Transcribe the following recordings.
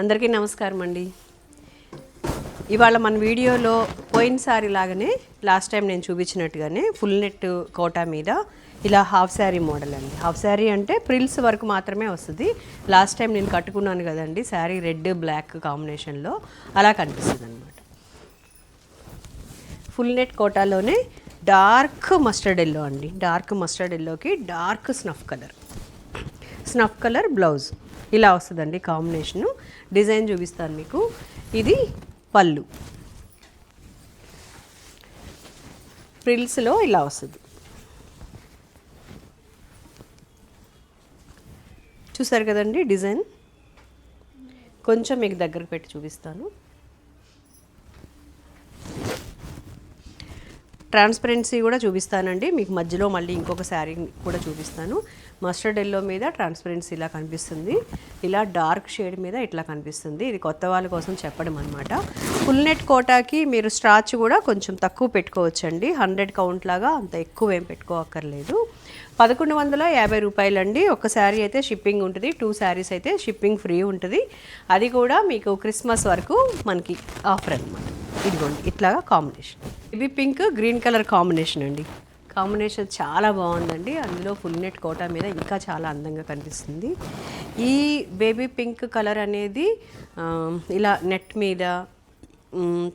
అందరికీ నమస్కారం అండి. ఇవాళ మన వీడియోలో పోయినసారి లాగానే లాస్ట్ టైం నేను చూపించినట్టుగానే ఫుల్ నెట్ కోటా మీద ఇలా హాఫ్ శారీ మోడల్ అండి. హాఫ్ శారీ అంటే ప్రిల్స్ వరకు మాత్రమే వస్తుంది. లాస్ట్ టైం నేను కట్టుకున్నాను కదండి శారీ రెడ్ బ్లాక్ కాంబినేషన్లో అలా కనిపిస్తుంది అనమాట ఫుల్ నెట్ కోటాలోనే డార్క్ మస్టర్డ్ ఎల్లో అండి. డార్క్ మస్టర్డ్ ఎల్లోకి dark snuff colour. Snuff colour blouse. ఇలా వస్తుందండి కాంబినేషను. డిజైన్ చూపిస్తాను మీకు. ఇది పళ్ళు. ఫ్రిల్స్లో ఇలా వస్తుంది. చూసారు కదండి డిజైన్? కొంచెం మీకు దగ్గరకు పెట్టి చూపిస్తాను. ట్రాన్స్పరెన్సీ కూడా చూపిస్తానండి. మీకు మధ్యలో మళ్ళీ ఇంకొక శారీ కూడా చూపిస్తాను. మస్టర్డ్ ఎల్లో మీద ట్రాన్స్పరెన్సీ ఇలా కనిపిస్తుంది. ఇలా డార్క్ షేడ్ మీద ఇట్లా కనిపిస్తుంది. ఇది కొత్త వాళ్ళ కోసం చెప్పడం అనమాట ఫుల్ నెట్ కోటాకి మీరు స్ట్రాచ్ కూడా కొంచెం తక్కువ పెట్టుకోవచ్చండి. హండ్రెడ్ కౌంట్ లాగా అంత ఎక్కువ ఏం పెట్టుకోవక్కర్లేదు. పదకొండు వందల యాభై రూపాయలండి. ఒక శారీ అయితే షిప్పింగ్ ఉంటుంది. టూ శారీస్ అయితే షిప్పింగ్ ఫ్రీ ఉంటుంది. అది కూడా మీకు క్రిస్మస్ వరకు మనకి ఆఫర్ అనమాట ఇదిగోండి ఇట్లాగా కాంబినేషన్ ఇది పింక్ గ్రీన్ కలర్ కాంబినేషన్ అండి. కాంబినేషన్ చాలా బాగుందండి. అందులో ఫుల్ నెట్ కోటా మీద ఇంకా చాలా అందంగా కనిపిస్తుంది. ఈ బేబీ పింక్ కలర్ అనేది ఇలా నెట్ మీద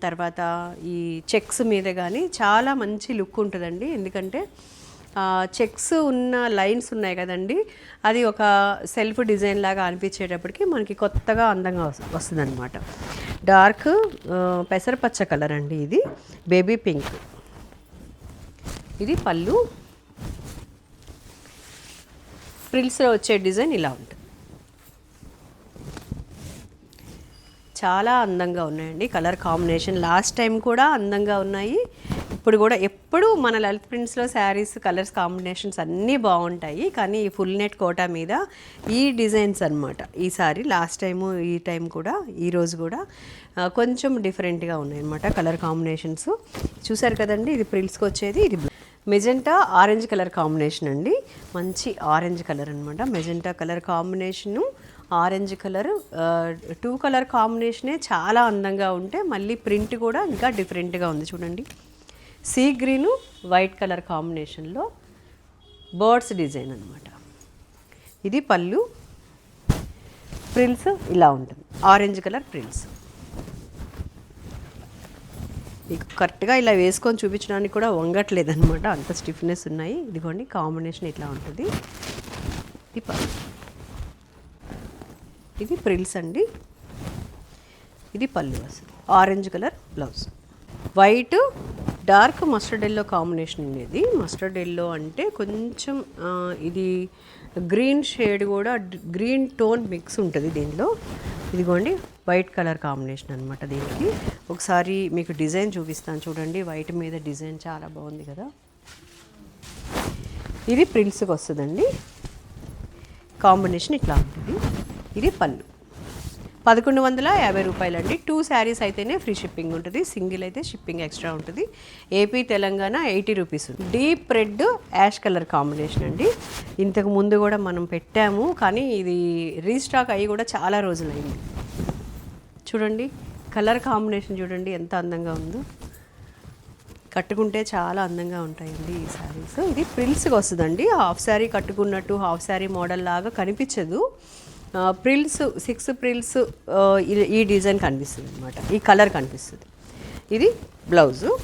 తర్వాత ఈ చెక్స్ మీద కానీ చాలా మంచి లుక్ ఉంటుందండి. ఎందుకంటే చెక్స్ ఉన్న లైన్స్ ఉన్నాయి కదండి. అది ఒక సెల్ఫ్ డిజైన్ లాగా అనిపించేటప్పటికి మనకి కొత్తగా అందంగా వస్తుంది అనమాట డార్క్ పెసరపచ్చ కలర్ అండి ఇది. Baby pink. ఇది పళ్ళు. ప్రిల్స్లో వచ్చే డిజైన్ ఇలా ఉంటుంది. చాలా అందంగా ఉన్నాయండి. కలర్ కాంబినేషన్ లాస్ట్ టైం కూడా అందంగా ఉన్నాయి. ఇప్పుడు కూడా ఎప్పుడు మన లలిత్ ప్రింట్స్లో శారీస్ కలర్స్ కాంబినేషన్స్ అన్నీ బాగుంటాయి. కానీ ఈ ఫుల్ నెట్ కోటా మీద ఈ డిజైన్స్ అనమాట ఈసారి లాస్ట్ టైము ఈ టైం కూడా ఈ రోజు కూడా కొంచెం డిఫరెంట్గా ఉన్నాయి అనమాట కలర్ కాంబినేషన్స్. చూసారు కదండి ఇది ప్రిల్స్కి వచ్చేది ఇది మెజెంటా ఆరెంజ్ కలర్ కాంబినేషన్ అండి. మంచి ఆరెంజ్ కలర్ అనమాట magenta colour combination orange colour two colour కాంబినేషనే చాలా అందంగా ఉంటే మళ్ళీ ప్రింట్ కూడా ఇంకా డిఫరెంట్గా ఉంది చూడండి. సీ గ్రీను వైట్ కలర్ కాంబినేషన్లో బర్డ్స్ డిజైన్ అనమాట ఇది పళ్ళు ప్రిల్స్ ఇలా ఉంటుంది. Orange colour frills. మీకు కరెక్ట్గా ఇలా వేసుకొని చూపించడానికి కూడా వంగట్లేదు అనమాట అంత స్టిఫ్నెస్ ఉన్నాయి. ఇదిగోండి కాంబినేషన్ ఇట్లా ఉంటుంది. ఇది పళ్ళు ఇది ప్రిల్స్ అండి. ఇది పళ్ళు అసలు. Orange colour blouse. White dark mustard yellow combination అనేది మస్టర్డ్ ఎల్లో అంటే కొంచెం ఇది గ్రీన్ షేడ్ కూడా గ్రీన్ టోన్ మిక్స్ ఉంటుంది దీనిలో. ఇదిగోండి వైట్ కలర్ కాంబినేషన్ అనమాట దీనికి. ఒకసారి మీకు డిజైన్ చూపిస్తాను చూడండి. వైట్ మీద డిజైన్ చాలా బాగుంది కదా. ఇది ప్రిల్స్కి వస్తుందండి. కాంబినేషన్ ఇట్లా ఉంటుంది. ఇది పళ్ళు. పదకొండు వందల యాభై రూపాయలండి. టూ శారీస్ అయితేనే ఫ్రీ షిప్పింగ్ ఉంటుంది. సింగిల్ అయితే షిప్పింగ్ ఎక్స్ట్రా ఉంటుంది. AP Telangana eighty rupees deep red ash colour combination అండి. ఇంతకు ముందు కూడా మనం పెట్టాము కానీ ఇది రీస్టాక్ అయ్యి కూడా చాలా రోజులైంది. చూడండి కలర్ కాంబినేషన్ చూడండి ఎంత అందంగా ఉందో. కట్టుకుంటే చాలా అందంగా ఉంటాయండి ఈ శారీస్ ఇది ప్రిల్స్కి వస్తుందండి. హాఫ్ శారీ కట్టుకున్నట్టు హాఫ్ శారీ మోడల్ లాగా కనిపించదు. ప్రిల్స్ సిక్స్ ప్రిల్స్ ఈ- ఈ డిజైన్ కనిపిస్తుంది అనమాట ఈ కలర్ కనిపిస్తుంది. ఇది బ్లౌజు.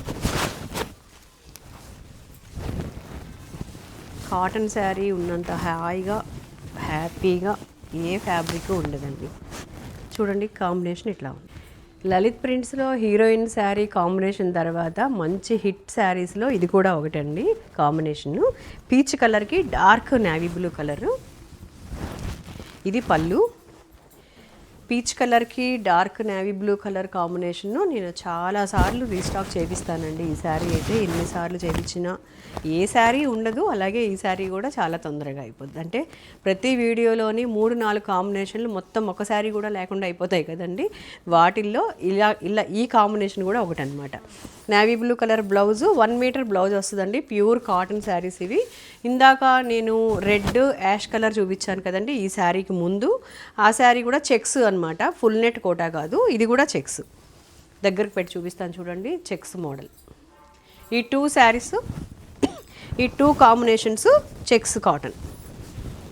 కాటన్ శారీ ఉన్నంత హాయిగా హ్యాపీగా ఏ ఫ్యాబ్రిక్ ఉండదండి. చూడండి కాంబినేషన్ ఇట్లా ఉంది. లలిత్ ప్రింట్స్లో హీరోయిన్ శారీ కాంబినేషన్ తర్వాత మంచి హిట్ శారీస్లో ఇది కూడా ఒకటండి కాంబినేషను. పీచ్ కలర్కి డార్క్ నేవీ బ్లూ కలరు. ఇది పళ్ళు. పీచ్ కలర్కి డార్క్ నేవీ బ్లూ కలర్ కాంబినేషన్ను నేను చాలాసార్లు రీస్టాక్ చేపిస్తానండి. ఈ శారీ అయితే ఎన్నిసార్లు చేయించినా ఏ శారీ ఉండదు అలాగే ఈ శారీ కూడా చాలా తొందరగా అయిపోద్ది. అంటే ప్రతి వీడియోలోని మూడు నాలుగు కాంబినేషన్లు మొత్తం ఒక శారీ కూడా లేకుండా అయిపోతాయి కదండి. వాటిల్లో ఇలా ఇలా ఈ కాంబినేషన్ కూడా ఒకటి అనమాట navy blue colour blouse one metre blouse వస్తుందండి. ప్యూర్ కాటన్ శారీస్ ఇవి. ఇందాక నేను రెడ్ యాష్ కలర్ చూపించాను కదండి ఈ శారీకి ముందు. ఆ శారీ కూడా చెక్స్ అనమాట. ఫుల్ నెట్ కోటా కాదు. ఇది కూడా చెక్స్. దగ్గరకు పెట్టి చూపిస్తాను చూడండి. Checks model. ఈ టూ శారీస్ ఈ టూ కాంబినేషన్స్ చెక్స్ కాటన్.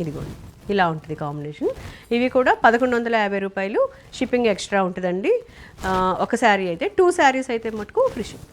ఇదిగోండి. ఇలా ఉంటుంది కాంబినేషన్. ఇవి కూడా పదకొండు వందల యాభై రూపాయలు షిప్పింగ్ ఎక్స్ట్రా ఉంటుందండి. ఒక శారీ అయితే టూ శారీస్ అయితే మటుకు ఫ్రీ షిప్.